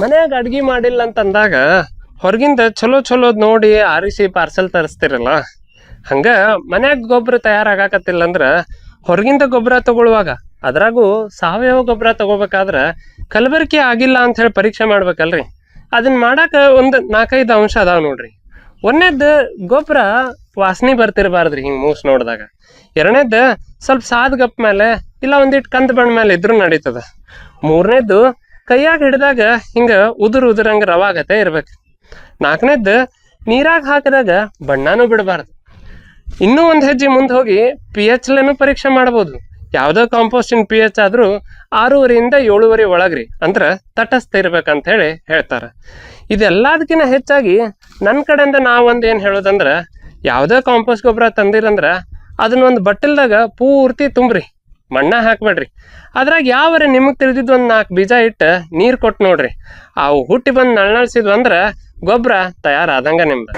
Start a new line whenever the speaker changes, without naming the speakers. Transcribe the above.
ಮನ್ಯಾಗ ಅಡ್ಗಿ ಮಾಡಿಲ್ಲ ಅಂತ ಅಂದಾಗ ಹೊರಗಿಂದ ಚಲೋ ಚಲೋದ್ ನೋಡಿ ಆರಿಸಿ ಪಾರ್ಸೆಲ್ ತರಿಸ್ತಿರಲ್ಲ, ಹಂಗ ಮನ್ಯಾಗ ಗೊಬ್ಬರ ತಯಾರಾಗಾಕತ್ತಿಲ್ಲ ಅಂದ್ರ ಹೊರಗಿಂದ ಗೊಬ್ಬರ ತಗೊಳ್ಳುವಾಗ ಅದ್ರಾಗೂ ಸಾವಯವ ಗೊಬ್ಬರ ತಗೋಬೇಕಾದ್ರ ಕಲಬೆರಕೆ ಆಗಿಲ್ಲ ಅಂತ ಹೇಳಿ ಪರೀಕ್ಷೆ ಮಾಡ್ಬೇಕಲ್ರಿ. ಅದನ್ನ ಮಾಡಾಕ ಒಂದು ನಾಲ್ಕೈದು ಅಂಶ ಅದಾವ ನೋಡ್ರಿ. ಒಂದನೇದ್ದು ಗೊಬ್ಬರ ವಾಸನೆ ಬರ್ತಿರಬಾರ್ದ್ರಿ ಹಿಂಗೆ ಮೂಸ್ ನೋಡಿದಾಗ. ಎರಡನೇದ್ದು ಸ್ವಲ್ಪ ಸಾದ್ ಗಪ್ ಮೇಲೆ ಇಲ್ಲ ಒಂದಿಟ್ಟು ಕಂದ್ ಬಣ್ಣ ಮೇಲೆ ಇದ್ರೂ ನಡೀತದ. ಮೂರನೇದ್ದು ಕೈಯಾಗ ಹಿಡಿದಾಗ ಹಿಂಗ ಉದುರು ಉದುರಂಗ ರವಾಗತೆ ಇರ್ಬೇಕು. ನಾಲ್ಕನೇದ್ದು ನೀರಾಗ ಹಾಕಿದಾಗ ಬಣ್ಣನೂ ಬಿಡಬಾರ್ದು. ಇನ್ನೂ ಒಂದು ಹೆಜ್ಜೆ ಮುಂದೆ ಹೋಗಿ ಪಿ ಲೆನೂ ಪರೀಕ್ಷೆ ಮಾಡ್ಬೋದು. ಯಾವುದೋ ಕಾಂಪೋಸ್ಟಿನ್ ಪಿ ಎಚ್ ಆದರೂ ಆರೂವರೆಯಿಂದ ಏಳುವರೆ ಒಳಗ್ರಿ ಅಂದ್ರೆ ತಟಸ್ಥ ಇರ್ಬೇಕಂತ ಹೇಳಿ ಹೇಳ್ತಾರೆ. ಇದೆಲ್ಲದಕ್ಕಿಂತ ಹೆಚ್ಚಾಗಿ ನನ್ನ ಕಡೆಯಿಂದ ನಾವೊಂದು ಏನು ಹೇಳೋದಂದ್ರೆ, ಯಾವುದೇ ಕಾಂಪೋಸ್ಟ್ ಗೊಬ್ಬರ ತಂದಿರಂದ್ರೆ ಅದನ್ನ ಒಂದು ಬಟ್ಟಲ್ದಾಗ ಪೂರ್ತಿ ತುಂಬ್ರಿ. ಮಣ್ಣ ಹಾಕ್ಬೇಡ್ರಿ. ಅದ್ರಾಗ ಯಾವರೆ ನಿಮಗೆ ತಿಳಿದಿದ್ದು ಒಂದು ನಾಲ್ಕು ಬೀಜ ಇಟ್ಟು ನೀರು ಕೊಟ್ಟು ನೋಡ್ರಿ. ಅವು ಹುಟ್ಟಿ ಬಂದು ನಳ್ನಳ್ಸಿದ್ವು ಅಂದ್ರೆ ಗೊಬ್ಬರ ತಯಾರಾದಂಗ ನಿಮ್ದು.